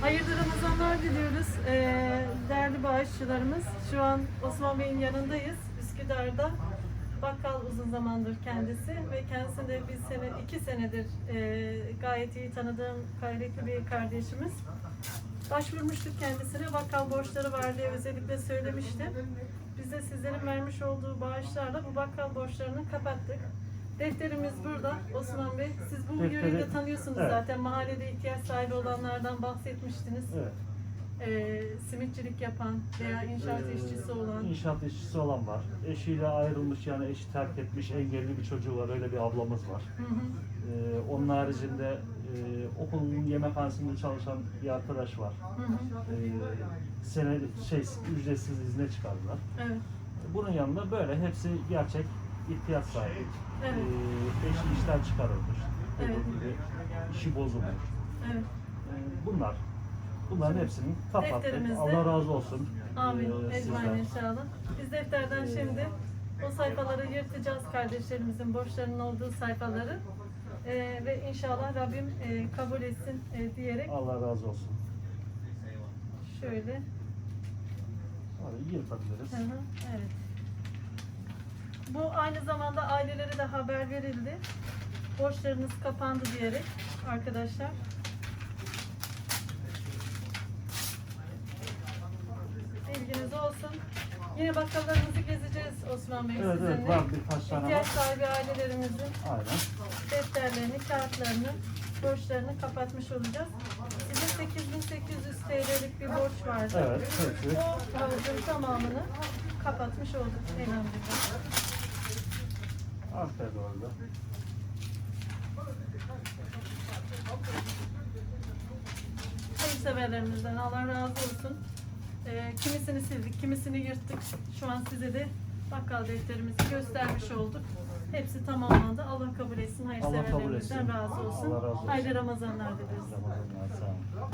Hayırlı Ramazanlar diliyoruz ee, değerli bağışçılarımız. Şu an Osman Bey'in yanındayız Üsküdar'da. Bakkal uzun zamandır kendisi ve kendisini de bir sene, iki senedir e, gayet iyi tanıdığım gayretli bir kardeşimiz. Başvurmuştuk kendisine. Bakkal borçları var diye özellikle söylemişti. Biz de sizlerin vermiş olduğu bağışlarla bu bakkal borçlarını kapattık. Defterimiz burada Osman Bey. Siz bu Defteri- yöreyi de tanıyorsunuz Evet. zaten. Mahallede ihtiyaç sahibi olanlardan bahsetmiştiniz. Evet. Ee, simitçilik yapan veya inşaat Ee, işçisi olan. İnşaat işçisi olan var. Eşiyle ayrılmış yani eşi terk etmiş engelli bir çocuğu var. Öyle bir ablamız var. Hı hı. Ee, onun haricinde e, okulun yemekhanesinde çalışan bir arkadaş var. Hı hı. Ee, sene şey ücretsiz izne çıkardılar. Evet. Bunun yanında böyle hepsi gerçek ihtiyaç sahibi. Evet. Ee, eşi işten çıkarılmış. Evet. gibi işi bozulmuş. Evet. Ee, bunlar bunların hepsini kapattık. Defterimizde- Allah razı olsun. Amin. Ee, Ecmaîn sizden. inşallah. Biz defterden şimdi o sayfaları yırtacağız kardeşlerimizin borçlarının olduğu sayfaları. Ee, ve inşallah Rabbim e, kabul etsin e, diyerek Allah razı olsun. şöyle. Abi yırtabiliriz. Hı hı, evet. Bu aynı zamanda ailelere de haber verildi. Borçlarınız kapandı diyerek arkadaşlar. Bilginiz olsun. Yine bakkallarımızı gezeceğiz Osman Bey Evet sizinle. evet var birkaç tane İhtiyaç var. sahibi ailelerimizin Aynen. defterlerini, kağıtlarını, borçlarını kapatmış olacağız. Sizin 8800 TL'lik bir borç vardı. Evet, hepsi. O borcun tamamını kapatmış olduk elhamdülillah. Arkaya doğru da. Hayırseverlerimizden Allah razı olsun. Ee, kimisini sildik, kimisini yırttık. Şu an size de bakkal defterimizi göstermiş olduk. Hepsi tamamlandı. Allah kabul etsin. Hayırseverlerimizden razı olsun. Allah razı olsun. Hayırlı Ramazanlar dileriz. Ramazanlar sağ olun.